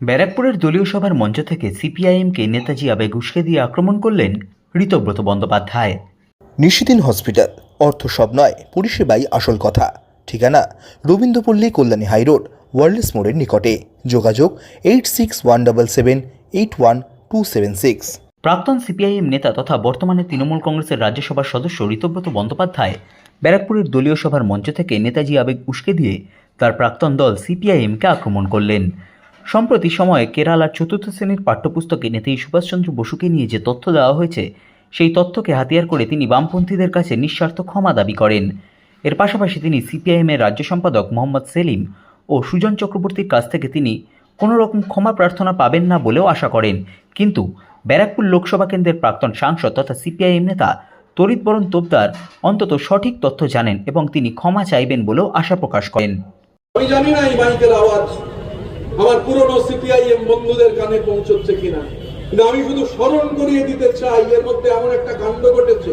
ব্যারাকপুরের দলীয় সভার মঞ্চ থেকে সিপিআইএমকে নেতাজি আবেগ উস্কে দিয়ে আক্রমণ করলেন ঋতব্রত বন্দ্যোপাধ্যায়। নিশিদিন হসপিটাল অর্থ সব নয় পরিষেবাই আসল কথা। ঠিকানা রবীন্দ্রপল্লী কল্যাণী হাইরোড ওয়ার্ল্ডস মোড়ের নিকটে। যোগাযোগ eight six one double seven eight one two seven six. প্রাক্তন সিপিআইএম নেতা তথা বর্তমানে তৃণমূল কংগ্রেসের রাজ্যসভার সদস্য ঋতব্রত বন্দ্যোপাধ্যায় ব্যারাকপুরের দলীয় সভার মঞ্চ থেকে নেতাজি আবেগ উস্কে দিয়ে তার প্রাক্তন দল সিপিআইএমকে আক্রমণ করলেন। সম্প্রতি সময়ে কেরালার চতুর্থ শ্রেণির পাঠ্যপুস্তকে নেতাজি সুভাষচন্দ্র বসুকে নিয়ে যে তথ্য দেওয়া হয়েছে, সেই তথ্যকে হাতিয়ার করে তিনি বামপন্থীদের কাছে নিঃস্বার্থ ক্ষমা দাবি করেন। এর পাশাপাশি তিনি সিপিআইএমের রাজ্য সম্পাদক মোহাম্মদ সেলিম ও সুজন চক্রবর্তীর কাছ থেকে তিনি কোনো রকম ক্ষমা প্রার্থনা পাবেন না বলেও আশা করেন। কিন্তু ব্যারাকপুর লোকসভা কেন্দ্রের প্রাক্তন সাংসদ তথা সিপিআইএম নেতা তরিতবরণ তোপদার অন্তত সঠিক তথ্য জানেন এবং তিনি ক্ষমা চাইবেন বলেও আশা প্রকাশ করেন। আমি জানি না এই আওয়াজ। আমার পুরনো সিপিআইএম বন্ধুদের কানে পৌঁছচ্ছে কিনা? কিন্তু আমি শুধু স্মরণ করিয়ে দিতে চাই, এর মধ্যে এমন একটা কাণ্ড ঘটেছে।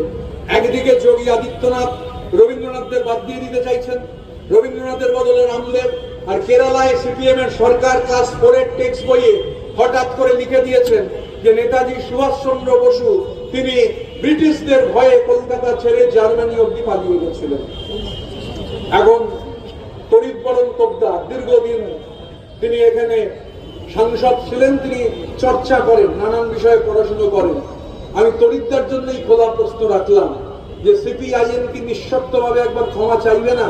একদিকে যোগী আদিত্যনাথ রবীন্দ্রনাথদের বাদ দিয়ে দিতে চাইছেন, রবীন্দ্রনাথের বদলে রামদেব, আর কেরালায় সিপিএম এর সরকার ক্লাস ফোরের টেক্সট বইয়ে হঠাৎ করে লিখে দিয়েছেন যে নেতাজি সুভাষচন্দ্র বসু, তিনি ব্রিটিশদের ভয়ে কলকাতা ছেড়ে জার্মানি অব্দি পালিয়ে গেছিলেন। এখন তরিতবরণ তোপদার, দীর্ঘদিন তিনি এখানে সাংসদ ছিলেন, তিনি চর্চা করেন, নানান বিষয়ে পড়াশুনো করেন। আমি তরিতদার জন্যই খোলা প্রশ্ন রাখলাম যে সিপিআইএম কি নিঃশর্তভাবে একবার ক্ষমা চাইবে না?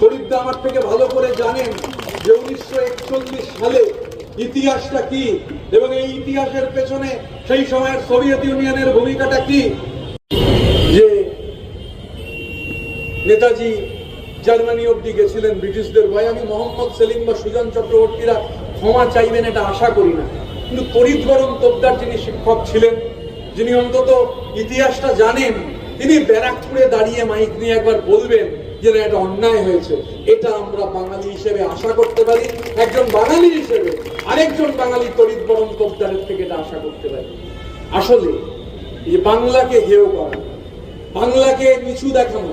তরিতদা আমার থেকে ভালো করে জানেন যে উনিশশো একচল্লিশ সালে ইতিহাসটা কি এবং এই ইতিহাসের পেছনে সেই সময়ের সোভিয়েত ইউনিয়নের ভূমিকাটা কি? যে নেতাজি জার্মানি অব্দি গেছিলেন ব্রিটিশদের ভয়ে। আমি মোহাম্মদ সেলিম বা সুজন চক্রবর্তীরা ক্ষমা চাইবেন এটা আশা করি না। কিন্তু তরিতবরণ তোপদার যিনি শিক্ষক ছিলেন, যিনি অন্তত ইতিহাসটা জানেন, তিনি ব্যারাকপুরে দাঁড়িয়ে মাইক নিয়ে একবার বলবেন যে না, এটা অন্যায় হয়েছে। এটা আমরা বাঙালি হিসেবে আশা করতে পারি। একজন বাঙালি হিসেবে আরেকজন বাঙালি তরিতবরণ তোপদারের থেকে এটা আশা করতে পারি। আসলে, এই বাংলাকে হেয় করা, বাংলাকে নিচু দেখানো